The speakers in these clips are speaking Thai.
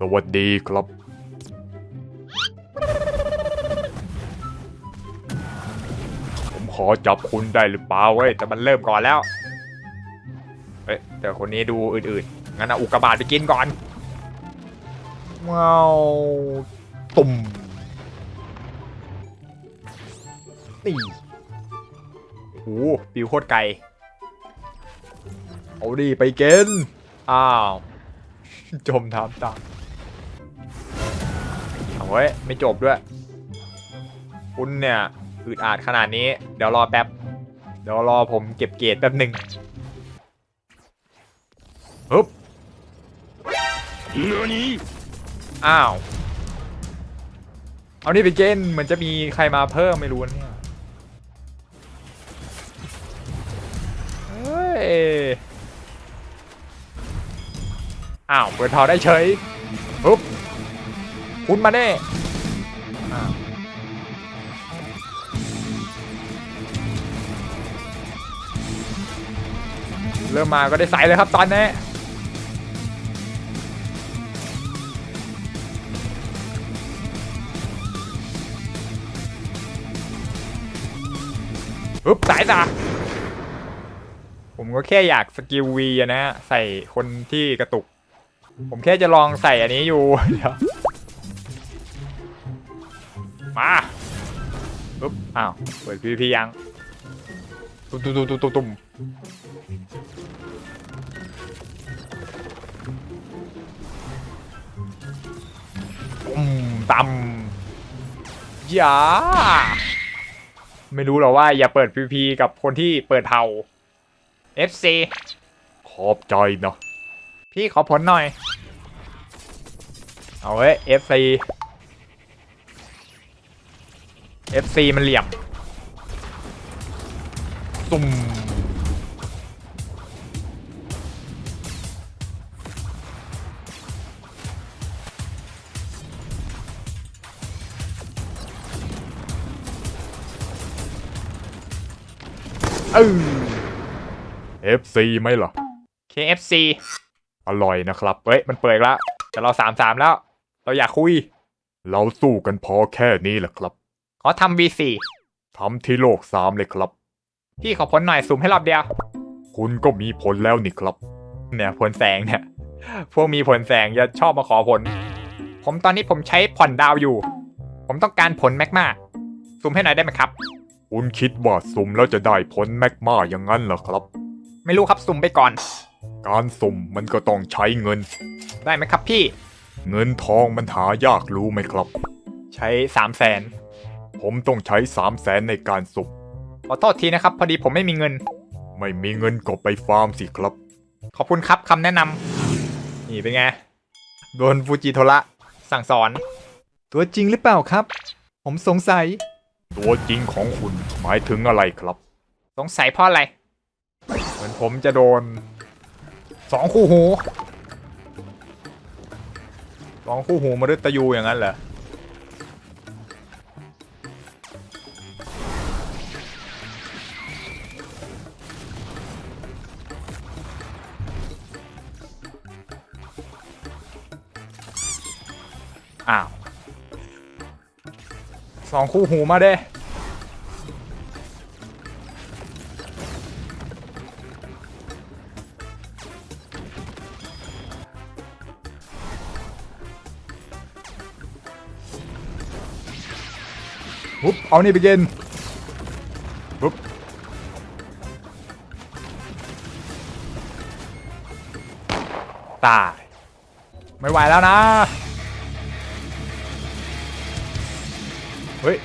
สวัสดีครับ ผมขอจับคุณได้หรือเปล่าเว้ย แต่มันเริ่มก่อนแล้ว เอ้ยแต่คนนี้ดูอื่นๆ งั้นเอาอุกกาบาตไปกินก่อนว้าวตุ่มนี่โอ้โหปิวโคตรไกล เอาดิไปเกณฑ์อ้าว จมทำตาม เอาไว้ย ไม่จบด้วย คุณเนี่ยอึดอาดขนาดนี้ เดี๋ยวรอแป๊บ เดี๋ยวรอผมเก็บเกรดแป๊บหนึ่งฮึบ何อ้าว เอานี่ไปเกณฑ์เหมือนจะมีใครมาเพิ่มไม่รู้นะเนี่ยเฮ้ย อ้าว เปิดเผาได้เฉยปุ๊บ คุณมาแน่อ้าวเริ่มมาก็ได้ใส่เลยครับตอนนี้ปึ๊บสายตาผมก็แค่อยากสกิลวีอะนะฮะ ใส่คนที่กระตุก ผมแค่จะลองใส่อันนี้อยู่เดี๋ยว มาปึ๊บอ้าวเปิด PVP ยังตุ้มตุ้มตุ้มตุ้มตุ้มตุ้มตำอย่าไม่รู้หรอกว่าอย่าเปิด PVP กับคนที่เปิดเผา FC ขอบใจนะพี่ขอผลหน่อย เอาเว้ย FC FC มันเหลี่ยมตุ่มเออ FC ไหมล่ะ KFC อร่อยนะครับ เฮ้ย มันเปิดอีกแล้ว แต่เราสามสามแล้ว เราอยากคุย เราสู้กันพอแค่นี้แหละครับ ขอทำ V4 ทำที่โลกสามเลยครับ พี่ขอผลหน่อยสุ่มให้รอบเดียว คุณก็มีผลแล้วนี่ครับ เนี่ยผลแสงเนี่ย พวกมีผลแสงจะชอบมาขอผล ผมตอนนี้ผมใช้ผ่อนดาวอยู่ ผมต้องการผลแมกมาสุ่มให้หน่อยได้ไหมครับ คุณคิดว่าสุ่มแล้วจะได้ผลแมกมาอย่างนั้นเหรอครับ ไม่รู้ครับสุ่มไปก่อน การสุ่มมันก็ต้องใช้เงิน ได้ไหมครับพี่ เงินทองมันหายากรู้ไหมครับ ใช้สามแสน ผมต้องใช้สามแสนในการสุ่มขอโทษทีนะครับ พอดีผมไม่มีเงิน ไม่มีเงินก็ไปฟาร์มสิครับ ขอบคุณครับคำแนะนำนี่เป็นไง โดนฟูจิโทระสั่งสอน ตัวจริงหรือเปล่าครับ ผมสงสัย ตัวจริงของคุณหมายถึงอะไรครับ สงสัยเพราะอะไร เหมือนผมจะโดนสองคู่หูสองคู่หูมฤตยูอย่างนั้นเหรอ อ้าวสองคู่หูมาเด้ปุ๊บเอานี่ไปกินปุ๊บตาย ไม่ไหวแล้วนะ เฮ้ย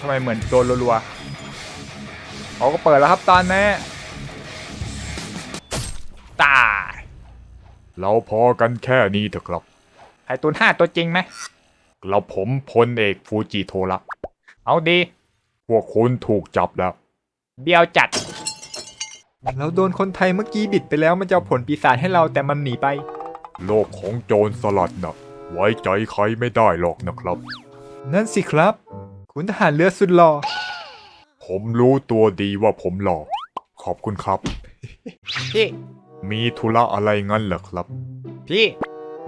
ทำไมเหมือนโดนรัวๆเขาก็เปิดแล้วครับตอนนี้ตายเราพอกันแค่นี้เถอะครับไข่ตุนห้าตัวจริงไหมกระผมพลเอกฟูจิโทระเอาดี พวกคุณถูกจับแล้ว เบี้ยวจัด เราโดนคนไทยเมื่อกี้บิดไปแล้วมันจะเอาผลปีศาจให้เราแต่มันหนีไป โลกของโจรสลัดนะไว้ใจใครไม่ได้หรอกนะครับ นั่นสิครับ คุณทหารเรือสุดหล่อ ผมรู้ตัวดีว่าผมหล่อขอบคุณครับ พี่ มีธุระอะไรงั้นเหรอครับ พี่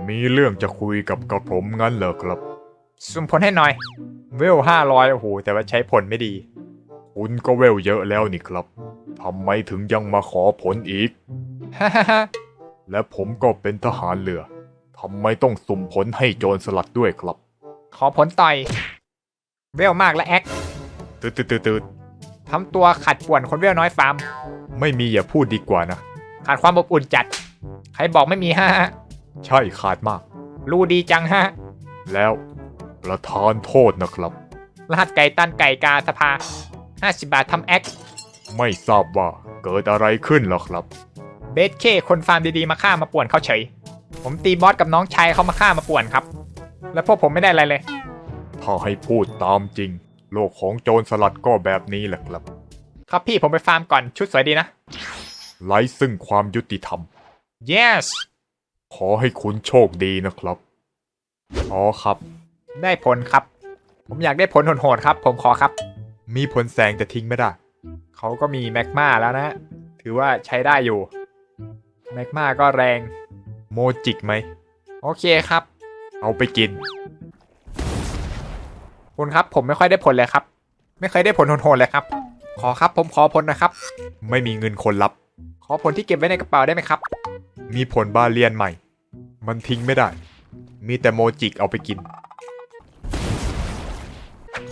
มีเรื่องจะคุยกับกระผมงั้นเหรอครับ สุ่มผลให้หน่อย เวลห้าร้อยโอ้โห แต่ว่าใช้ผลไม่ดี คุณก็เวลเยอะแล้วนี่ครับทำไมถึงยังมาขอผลอีก ฮ่าฮ่าฮ่าและผมก็เป็นทหารเรือทำไมต้องสุ่มผลให้โจรสลัดด้วยครับ ขอผลต่อย เวลมากและแอคตืดตืดตืดตืดทำตัวขัดป่วนคนเวลน้อยฟาร์ม ไม่มีอย่าพูดดีกว่านะ ขาดความอบอุ่นจัด ใครบอกไม่มีฮ่าฮ่าใช่ขาดมาก รู้ดีจังฮะ แล้วประธานโทษนะครับ รหัสไก่ตันไก่กาสภา 50 บาททำแอค ไม่ทราบว่าเกิดอะไรขึ้นหรอครับ เบสเคคนฟาร์มดีๆมาฆ่ามาป่วนเขาเฉย ผมตีบอสกับน้องชายเขามาฆ่ามาป่วนครับ แล้วพวกผมไม่ได้อะไรเลย ถ้าให้พูดตามจริง โลกของโจรสลัดก็แบบนี้แหละครับ ครับพี่ผมไปฟาร์มก่อนชุดสวยดีนะ ไร้ซึ่งความยุติธรรม yes ขอให้คุณโชคดีนะครับ อ๋อครับ ได้ผลครับ ผมอยากได้ผลโหดๆครับ ผมขอครับ มีผลแสงแต่ทิ้งไม่ได้ เขาก็มีแมกมาแล้วนะ ถือว่าใช้ได้อยู่ แมกมาก็แรง โมจิกไหม โอเคครับ เอาไปกิน คุณครับผมไม่ค่อยได้ผลเลยครับ ไม่เคยได้ผลโหดๆเลยครับ ขอครับผมขอผลนะครับ ไม่มีเงินคนรับ ขอผลที่เก็บไว้ในกระเป๋าได้ไหมครับ มีผลบาเลียนใหม่ มันทิ้งไม่ได้ มีแต่โมจิกเอาไปกิน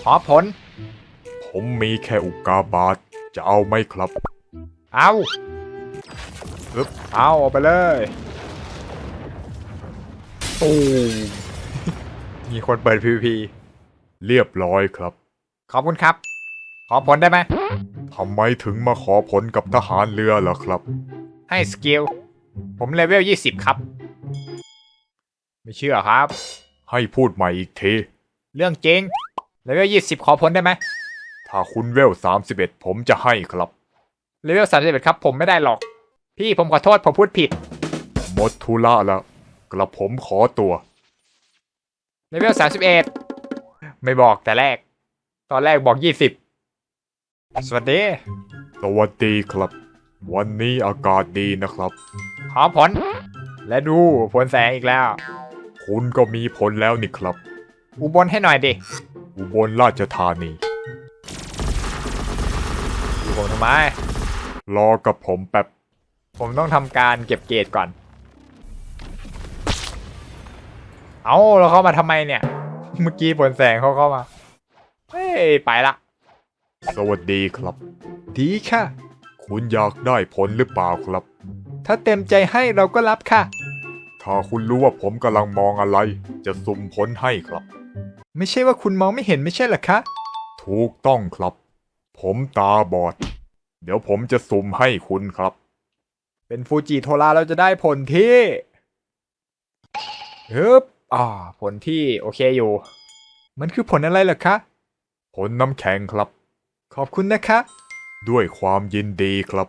ขอผล ผมมีแค่อุกาบาตจะเอาไหมครับ เอาอึบเอาออกไปเลย ตูมมีคนเปิด PVP เรียบร้อยครับ ขอบคุณครับ ขอผลได้ไหม ทำไมถึงมาขอผลกับทหารเรือล่ะครับ ให้สกิล ผมเลเวล 20 ครับ ไม่เชื่อครับ ให้พูดใหม่อีกที เรื่องจริง เลเวล 20 ขอผลได้ไหม ถ้าคุณเวล 31 ผมจะให้ครับ เลเวล 31 ครับ ผมไม่ได้หรอก พี่ผมขอโทษผมพูดผิด หมดธุระแล้ว กระผมขอตัวเลเวล31ไม่บอกแต่แรก ตอนแรกบอก20สวัสดี สวัสดีครับ วันนี้อากาศดีนะครับขอผล และดูผลแสงอีกแล้ว คุณก็มีผลแล้วนี่ครับ อุบลให้หน่อยดิ อุบลราชธานีอยู่ผมทำไม รอกับผมแป๊บ ผมต้องทำการเก็บเกรดก่อน เอาแล้วเข้ามาทำไมเนี่ย เมื่อกี้ผลแสงเขาเข้ามา เฮ้ย ไปละ สวัสดีครับ ดีค่ะ คุณอยากได้ผลหรือเปล่าครับ ถ้าเต็มใจให้เราก็รับค่ะ ถ้าคุณรู้ว่าผมกำลังมองอะไร จะสุ่มผลให้ครับ ไม่ใช่ว่าคุณมองไม่เห็นไม่ใช่เหรอคะ ถูกต้องครับ ผมตาบอด เดี๋ยวผมจะสุ่มให้คุณครับ เป็นฟูจิโทราเราจะได้ผลที่ฮึบ อ่าผลที่โอเคอยู่ มันคือผลอะไรเหรอคะ ผลน้ำแข็งครับ ขอบคุณนะคะ ด้วยความยินดีครับ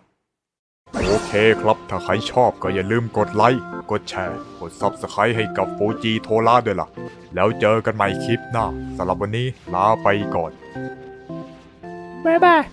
โอเคครับ ถ้าใครชอบก็อย่าลืมกดไลค์ กดแชร์ กด Subscribe ให้กับฟูจิโทล่าด้วยล่ะ แล้วเจอกันใหม่คลิปหน้าสำหรับวันนี้ลาไปก่อน บ๊ายบาย